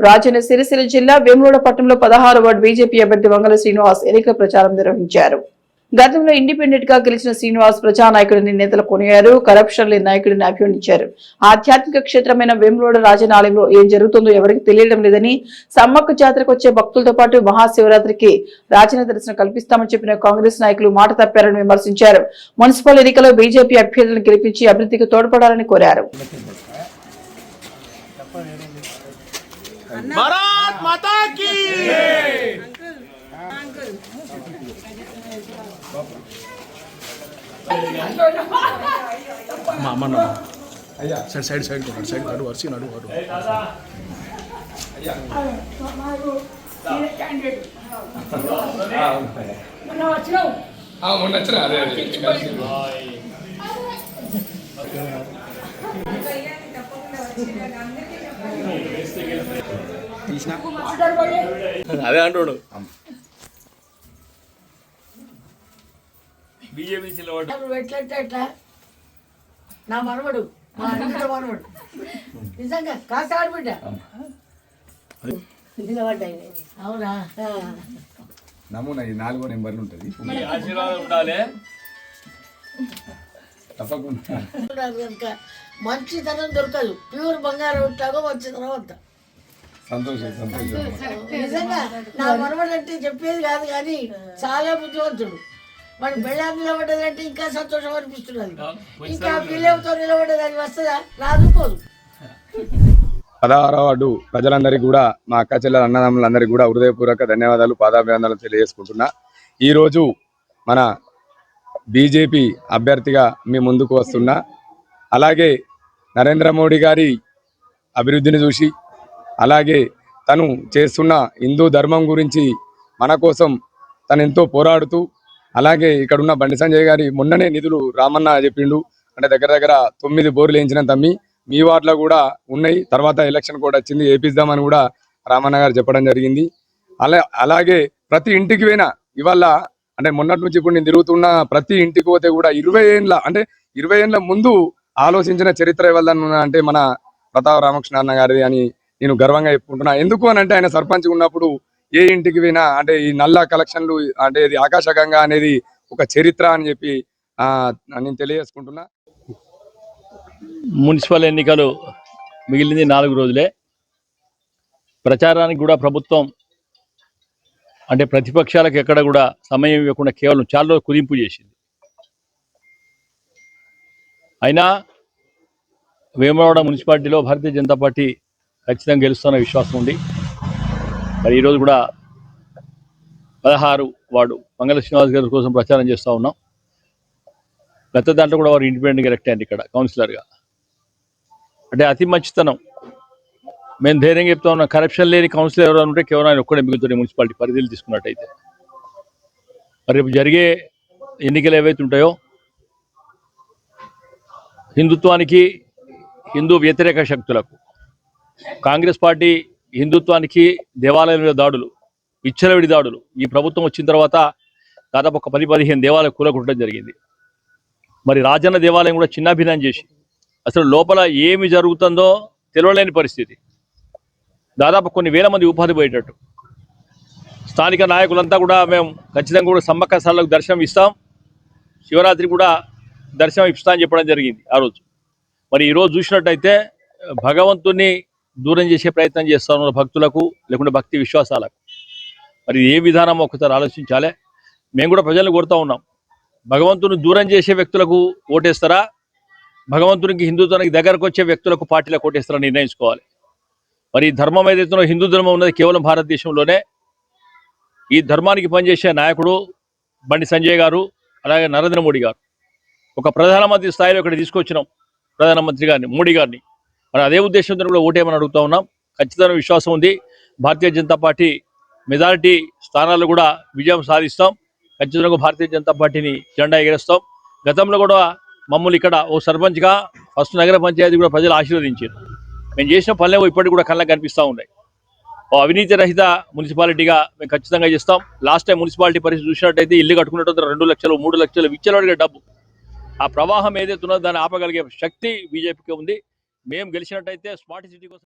రాజన్న సిరిసిల్ల జిల్లా వేములూడ పట్టణంలో పదహారు వార్డు బీజేపీ అభ్యర్థి వంగల శ్రీనివాస్ ఎన్నికల ప్రచారం నిర్వహించారు. గతంలో ఇండిపెండెంట్గా గెలిచిన శ్రీనివాస్ ప్రజానాయకుడిని నేతలు కొనియారు కరప్షన్ లేని నాయకుడిని అభివర్ణించారు ఆధ్యాత్మిక క్షేత్రమైన వేములవాడ రాజనాలయంలో ఏం జరుగుతుందో ఎవరికి తెలియడం లేదని సమ్మక్క జాతరకు వచ్చే భక్తులతో పాటు మహాశివరాత్రికి రాజన దర్శనం కల్పిస్తామని చెప్పిన కాంగ్రెస్ నాయకులు మాట తప్పారని విమర్శించారు. మున్సిపల్ ఎన్నికలో బీజేపీ అభ్యర్థులను గెలిపించి అభివృద్ధికి తోడ్పడాలని కోరారు. భారత్ మాతా కీ మా అమ్మ సైడ్ సైడ్ సైడ్ సైడ్ నడు వరిసి నడు వాడు మొన్న అదే అంటాడు. బీజేపీ ఎట్లంటే ఎట్లా? నా మనవడు మా అన్నయ్య మనవడు. నిజంగా కాస్త ఆడబిడ్డ అవునా? నమూనా ఈ నాలుగో నెంబర్లు ఉంటుంది. ఆశీర్వాదం ఉండాలి. తప్పకుండా. మంచితనం దొరకదు. ప్యూర్ బంగారం ఉంటాగో మంచితనం అంత. సంతోషం సంతోషం. నిజంగా నా మనవడు అంటే చెప్పేది కాదు కానీ చాలా బుద్ధివంతుడు వాడు బెళ్ళాం నిలబడ్డదంటే ఇంకా సంతోషం అనిపిస్తున్నది. ఇంకా పిల్లలతో నిలబడ్డది అది వస్తుందా? రాదు పోదు. పదహారవ వార్డు ప్రజలందరికీ కూడా మా అక్క చెల్లెల అన్నదమ్ములందరికీ కూడా హృదయపూర్వక ధన్యవాదాలు పాదాభివందనలు తెలియజేసుకుంటున్నా. ఈరోజు మన బీజేపీ అభ్యర్థిగా మీ ముందుకు వస్తున్నా. అలాగే నరేంద్ర మోడీ గారి అభివృద్ధిని చూసి అలాగే తను చేస్తున్న హిందూ ధర్మం గురించి మన కోసం తను ఎంతో పోరాడుతూ అలాగే ఇక్కడ ఉన్న బండి సంజయ్ గారి మొన్ననే నిధులు రామన్న చెప్పిండు. అంటే దగ్గర దగ్గర తొమ్మిది బోర్లు వేయించిన తమ్మి. మీ వార్డులో కూడా ఉన్నాయి. తర్వాత ఎలక్షన్ కూడా వచ్చింది ఏపిద్దామని కూడా రామన్న గారు చెప్పడం జరిగింది. అలా అలాగే ప్రతి ఇంటికి పోయినా ఇవాళ అంటే మొన్నటి నుంచి ఇప్పుడు నేను తిరుగుతున్న ప్రతి ఇంటికి పోతే కూడా ఇరవై ఏళ్ళ అంటే ఇరవై ఏళ్ళ ముందు ఆలోచించిన చరిత్ర ఇవ్వాలన్నా అంటే మన ప్రతాప్ రామకృష్ణ అన్న గారిది అని నేను గర్వంగా చెప్పుకుంటున్నా. ఎందుకు అని అంటే ఆయన సర్పంచ్ ఉన్నప్పుడు ఏ ఇంటికి పోయినా అంటే ఈ నల్ల కలెక్షన్లు అంటే ఇది ఆకాశగంగా అనేది ఒక చరిత్ర అని చెప్పి నేను తెలియజేసుకుంటున్నా. మున్సిపల్ ఎన్నికలు మిగిలింది నాలుగు రోజులే. ప్రచారానికి కూడా ప్రభుత్వం అంటే ప్రతిపక్షాలకు ఎక్కడ కూడా సమయం ఇవ్వకుండా కేవలం చాలా రోజులు కుదింపు చేసింది. అయినా వేమవాడ మున్సిపాలిటీలో భారతీయ జనతా పార్టీ ఖచ్చితంగా గెలుస్తున్న విశ్వాసం ఉంది. మరి ఈరోజు కూడా పదహారు వాడు మంగళ శ్రీనివాస్ గారి కోసం ప్రచారం చేస్తూ ఉన్నాం. గత దాంట్లో కూడా వారు ఇండిపెండెంట్గా ఎలక్ట్ అయ్యింది ఇక్కడ కౌన్సిలర్గా అంటే అతి మంచితనం. మేము ధైర్యంగా చెప్తా ఉన్నాం కరప్షన్ లేని కౌన్సిలర్ ఎవరైనా ఉంటే కేవలం ఆయన ఒక్కడే మిగులుతుంది మున్సిపాలిటీ పరిధిలో తీసుకున్నట్టయితే. మరి రేపు జరిగే ఎన్నికలు ఏవైతే ఉంటాయో హిందుత్వానికి హిందూ వ్యతిరేక శక్తులకు కాంగ్రెస్ పార్టీ హిందుత్వానికి దేవాలయంలో దాడులు విచ్చలవిడి దాడులు. ఈ ప్రభుత్వం వచ్చిన తర్వాత దాదాపు ఒక పది పదిహేను దేవాలయం కూలగొట్టడం జరిగింది. మరి రాజన్న దేవాలయం కూడా చిన్నాభిన్నం చేసి అసలు లోపల ఏమి జరుగుతుందో తెలియలేని పరిస్థితి. దాదాపు కొన్ని వేల మంది ఉపాధి పోయేటట్టు. స్థానిక నాయకులంతా కూడా మేము ఖచ్చితంగా కూడా సమ్మక్క స్థలాలకు దర్శనం ఇస్తాం. శివరాత్రి కూడా దర్శనం ఇస్తా అని చెప్పడం జరిగింది ఆ రోజు. మరి ఈరోజు చూసినట్టయితే భగవంతుని దూరం చేసే ప్రయత్నం చేస్తా ఉన్న భక్తులకు లేకుంటే భక్తి విశ్వాసాలకు. మరి ఏ విధానం ఒకసారి ఆలోచించాలి? మేము కూడా ప్రజలను కోరుతూ ఉన్నాం. భగవంతుని దూరం చేసే వ్యక్తులకు ఓటేస్తారా? భగవంతునికి హిందుత్వానికి దగ్గరకు వచ్చే వ్యక్తులకు పార్టీలకు ఓటేస్తారా నిర్ణయించుకోవాలి. మరి ఈ ధర్మం ఏదైతే హిందూ ధర్మం ఉన్నది కేవలం భారతదేశంలోనే. ఈ ధర్మానికి పనిచేసే నాయకుడు బండి సంజయ్ గారు అలాగే నరేంద్ర మోడీ గారు. ఒక ప్రధానమంత్రి స్థాయిలో ఇక్కడ తీసుకొచ్చినాం. ప్రధానమంత్రి గారిని మోడీ గారిని. మరి అదే ఉద్దేశంతో కూడా ఓటేయమని అడుగుతా ఉన్నాం. ఖచ్చితంగా విశ్వాసం ఉంది. భారతీయ జనతా పార్టీ మెజారిటీ స్థానాల్లో కూడా విజయం సాధిస్తాం. ఖచ్చితంగా భారతీయ జనతా పార్టీని జెండా ఎగరేస్తాం. గతంలో కూడా మమ్మల్ని ఇక్కడ ఓ సర్పంచ్గా ఫస్ట్ నగర పంచాయతీ కూడా ప్రజలు ఆశీర్వదించారు. మేము చేసిన పనులేమో ఇప్పటికి కూడా కళ్ళకు కనిపిస్తూ ఉన్నాయి. ఓ అవినీతి రహిత మున్సిపాలిటీగా మేము ఖచ్చితంగా చేస్తాం. లాస్ట్ టైం మున్సిపాలిటీ పరిస్థితి చూసినట్టయితే ఇల్లు కట్టుకున్నట్టు రెండు లక్షలు మూడు లక్షలు విచ్చలవాడిగా డబ్బు. ఆ ప్రవాహం ఏదైతే ఉన్నదో దాన్ని ఆపగలిగే శక్తి బీజేపీకి ఉంది. మేము గెలిచినట్టయితే స్మార్ట్ సిటీ కోసం